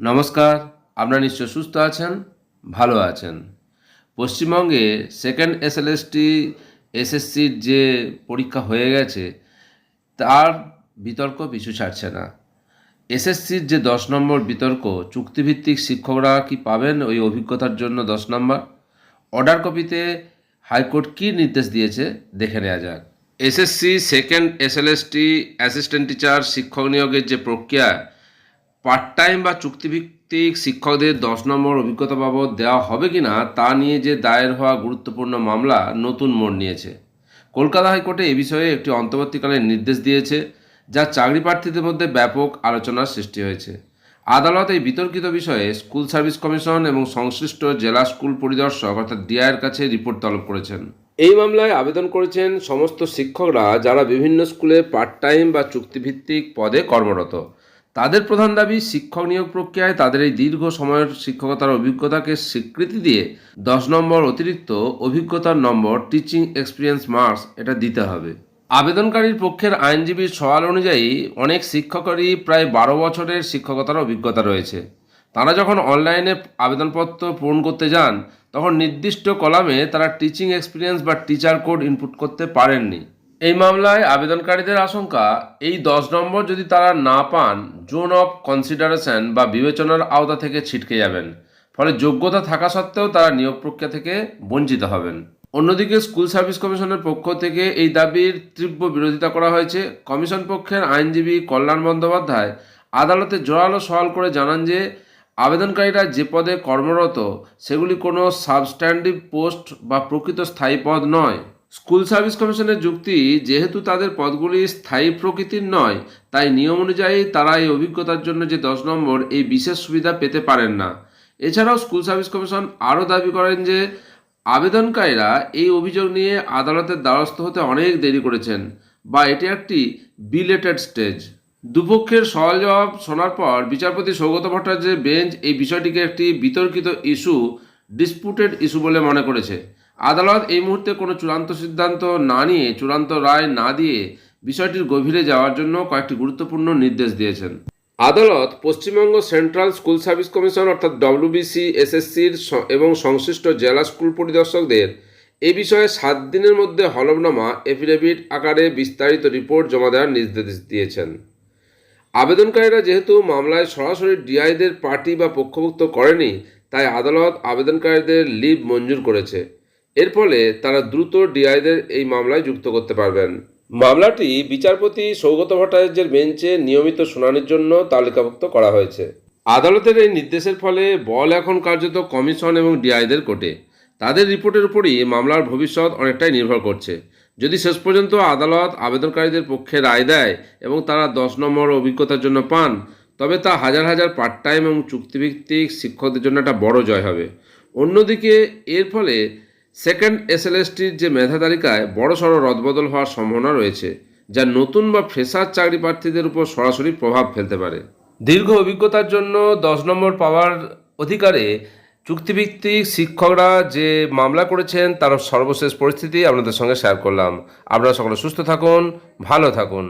নমস্কার, আপনারা নিশ্চয় সুস্থ আছেন, ভালো আছেন। পশ্চিমবঙ্গে সেকেন্ড এসএলএসটি এসএসসির যে পরীক্ষা হয়ে গেছে, তার বিতর্ক পিছু ছাড়ছে না। এসএসসির যে দশ নম্বর বিতর্ক, চুক্তিভিত্তিক শিক্ষকরা কি পাবেন ওই অভিজ্ঞতার জন্য দশ নম্বর? অর্ডার কপিতে হাইকোর্ট কী নির্দেশ দিয়েছে, দেখে নেওয়া যাক। SSC second SLST assistant teacher শিক্ষক নিয়োগের যে প্রক্রিয়া পার্ট টাইম বা চুক্তিভিত্তিক শিক্ষকদের দশ নম্বর অভিজ্ঞতা বাবদ দেওয়া হবে কি না তা নিয়ে যে দায়ের হওয়া গুরুত্বপূর্ণ মামলা নতুন মোড় নিয়েছে। কলকাতা হাইকোর্টে এ বিষয়ে একটি অন্তর্বর্তীকালীন নির্দেশ দিয়েছে, যা চাকরি প্রার্থীদের মধ্যে ব্যাপক আলোচনার সৃষ্টি হয়েছে। আদালত এই বিতর্কিত বিষয়ে স্কুল সার্ভিস কমিশন এবং সংশ্লিষ্ট জেলা স্কুল পরিদর্শক অর্থাৎ ডিআইয়ের কাছে রিপোর্ট তলব করেছেন। এই মামলায় আবেদন করেছেন সমস্ত শিক্ষকরা যারা বিভিন্ন স্কুলে পার্ট টাইম বা চুক্তিভিত্তিক পদে কর্মরত। তাদের প্রধান দাবি, শিক্ষক নিয়োগ প্রক্রিয়ায় তাদের এই দীর্ঘ সময়ের শিক্ষকতার অভিজ্ঞতাকে স্বীকৃতি দিয়ে দশ নম্বর অতিরিক্ত অভিজ্ঞতার নম্বর টিচিং এক্সপিরিয়েন্স মার্কস এটা দিতে হবে। আবেদনকারীর পক্ষের আইনজীবীর সওয়াল অনুযায়ী অনেক শিক্ষকেরই প্রায় বারো বছরের শিক্ষকতার অভিজ্ঞতা রয়েছে। তারা যখন অনলাইনে আবেদনপত্র পূরণ করতে যান, তখন নির্দিষ্ট কলামে তারা টিচিং এক্সপিরিয়েন্স বা টিচার কোড ইনপুট করতে পারেননি। এই মামলায় আবেদনকারীদের আশঙ্কা, এই দশ নম্বর যদি তারা না পান, জোন অফ কনসিডারেশন বা বিবেচনার আওতা থেকে ছিটকে যাবেন। ফলে যোগ্যতা থাকা সত্ত্বেও তারা নিয়োগ প্রক্রিয়া থেকে বঞ্চিত হবেন। অন্যদিকে স্কুল সার্ভিস কমিশনের পক্ষ থেকে এই দাবির তীব্র বিরোধিতা করা হয়েছে। কমিশন পক্ষের আইনজীবী কল্যাণ বন্দ্যোপাধ্যায় আদালতে জোরালো সওয়াল করে জানান যে, আবেদনকারীরা যে পদে কর্মরত, সেগুলি কোনো সাবস্ট্যান্ডিভ পোস্ট বা প্রকৃত স্থায়ী পদ নয়। স্কুল সার্ভিস কমিশনের যুক্তি, যেহেতু তাদের পদগুলি স্থায়ী প্রকৃতির নয়, তাই নিয়ম অনুযায়ী তারা এই অভিজ্ঞতার জন্য যে দশ নম্বর, এই বিশেষ সুবিধা পেতে পারেন না। এছাড়াও স্কুল সার্ভিস কমিশন আরও দাবি করেন যে, আবেদনকারীরা এই অভিযোগ নিয়ে আদালতের দ্বারস্থ হতে অনেক দেরি করেছেন বা এটি একটি বিলেটেড স্টেজ দুপক্ষের সওয়াল জবাব শোনার পর বিচারপতি সৌগত ভট্টাচার্যের বেঞ্চ এই বিষয়টিকে একটি বিতর্কিত ইস্যু ডিসপুটেড ইস্যু বলে মনে করেছে। আদালত এই মুহূর্তে কোনো চূড়ান্ত সিদ্ধান্ত না নিয়ে, চূড়ান্ত রায় না দিয়ে বিষয়টির গভীরে যাওয়ার জন্য কয়েকটি গুরুত্বপূর্ণ নির্দেশ দিয়েছেন। আদালত Paschimbanga central school service commission অর্থাৎ ডব্লিউবিসি, এসএসসির এবং সংশ্লিষ্ট জেলা স্কুল পরিদর্শকদের এ বিষয়ে সাত দিনের মধ্যে হলফনামা, এফিডেভিট আকারে বিস্তারিত রিপোর্ট জমা দেওয়ার নির্দেশ দিয়েছেন। আবেদনকারীরা যেহেতু মামলায় সরাসরি ডিআইদের পার্টি বা পক্ষভুক্ত করেনি, তাই আদালত আবেদনকারীদের লিভ মঞ্জুর করেছে। এর ফলে তারা দ্রুত ডিআইদের এই মামলায় যুক্ত করতে পারবেন। মামলাটি বিচারপতি সৌগত ভট্টাচার্যের বেঞ্চে নিয়মিত শুনানির জন্য তালিকাভুক্ত করা হয়েছে। আদালতের এই নির্দেশের ফলে বল এখন কার্যত কমিশন এবং ডিআইদের কোর্টে। তাদের রিপোর্টের উপরই মামলার ভবিষ্যৎ অনেকটাই নির্ভর করছে। যদি শেষ পর্যন্ত আদালত আবেদনকারীদের পক্ষে রায় দেয় এবং তারা দশ নম্বর অভিজ্ঞতার জন্য পান তবে তা হাজার হাজার পার্ট টাইম এবং চুক্তিভিত্তিক শিক্ষকদের জন্য একটা বড় জয় হবে। অন্যদিকে এর ফলে সেকেন্ড এসএলএসটির যে মেধা তালিকায় বড়সড় রদবদল হওয়ার সম্ভাবনা রয়েছে, যা নতুন বা ফ্রেশার চাকরি প্রার্থীদের উপর সরাসরি প্রভাব ফেলতে পারে। দীর্ঘ অভিজ্ঞতার জন্য দশ নম্বর পাওয়ার অধিকারে চুক্তিভিত্তিক শিক্ষকরা যে মামলা করেছেন, তার সর্বশেষ পরিস্থিতি আপনাদের সঙ্গে শেয়ার করলাম। আপনারা সকলে সুস্থ থাকুন, ভালো থাকুন।